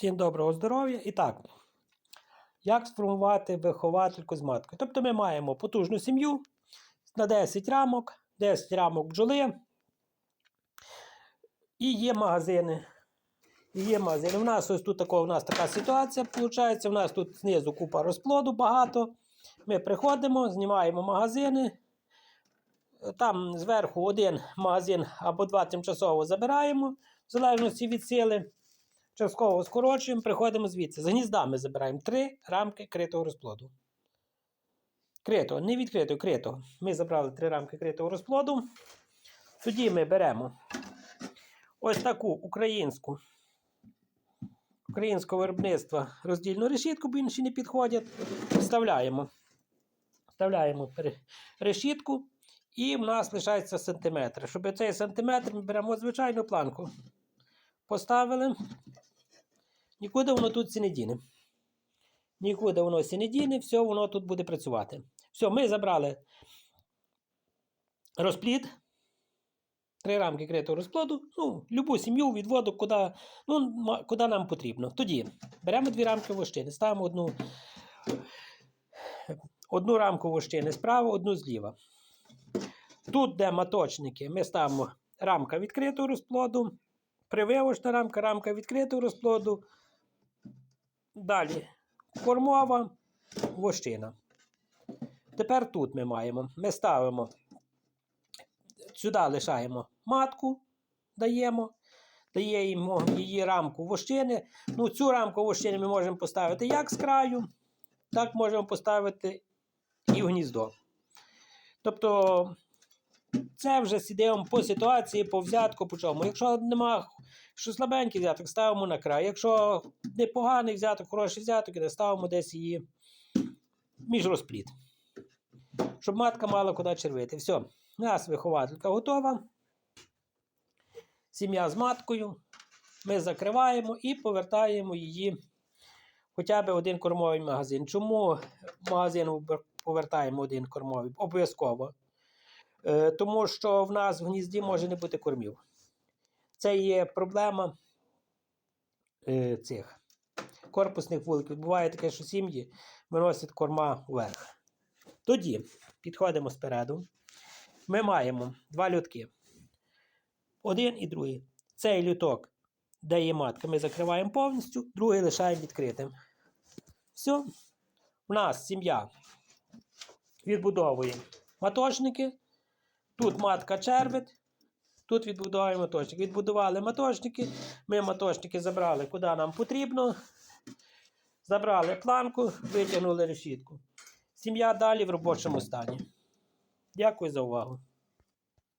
Всім доброго здоров'я. І так, як сформувати виховательку з маткою? Тобто ми маємо потужну сім'ю на 10 рамок, 10 рамок бджоли. І є магазини. І є магазини. У нас ось тут тако, у нас така ситуація виходить. У нас тут знизу купа розплоду багато. Ми приходимо, знімаємо магазини. Там зверху один магазин або два тимчасово забираємо, в залежності від сили. Частково скорочуємо, приходимо звідси. З гніздами забираємо три рамки критого розплоду. Критого, не відкритого, критого. Ми забрали три рамки критого розплоду. Тоді ми беремо ось таку українську українського виробництва роздільну решітку, бо інші не підходять. Вставляємо. Вставляємо решітку. І в нас лишається сантиметр. Щоб цей сантиметр ми беремо звичайну планку. Поставили. Нікуди воно тут не діне. Нікуди воно не діне, все воно тут буде працювати. Все, ми забрали розплід. Три рамки критого розплоду. Ну, любу сім'ю, відводу, куди, ну, куди нам потрібно. Тоді беремо дві рамки вощини, ставимо одну, одну рамку вощини справа, одну зліва. Тут, де маточники, ми ставимо рамка відкритого розплоду, прививочна рамка, рамка відкритого розплоду. Далі кормова вощина. Тепер тут ми маємо. Ми ставимо, сюди лишаємо матку, даємо, даємо її рамку вощини. Ну, цю рамку вощини ми можемо поставити як з краю, так можемо поставити і в гніздо. Тобто це вже сидимо по ситуації, по взятку, по чому. Якщо нема що слабенький взяток, ставимо на край. Якщо непоганий взяток, хороший взяток, то ставимо десь її між розпліт. Щоб матка мала куди червити. Все, у нас вихователька готова. Сім'я з маткою. Ми закриваємо і повертаємо її хоча б один кормовий магазин. Чому магазин повертаємо один кормовий? Обов'язково. Е, тому що в нас в гнізді може не бути кормів. Це є проблема е, цих корпусних вуликів. Буває таке, що сім'ї виносять корма вверх. Тоді підходимо спереду. Ми маємо два лютки. Один і другий. Цей люток, де є матка, ми закриваємо повністю, другий лишаємо відкритим. Все. У нас сім'я відбудовує маточники. Тут матка червить, тут відбудовуємо маточники. Відбудували маточники, ми маточники забрали куди нам потрібно. Забрали планку, витягнули решітку. Сім'я далі в робочому стані. Дякую за увагу.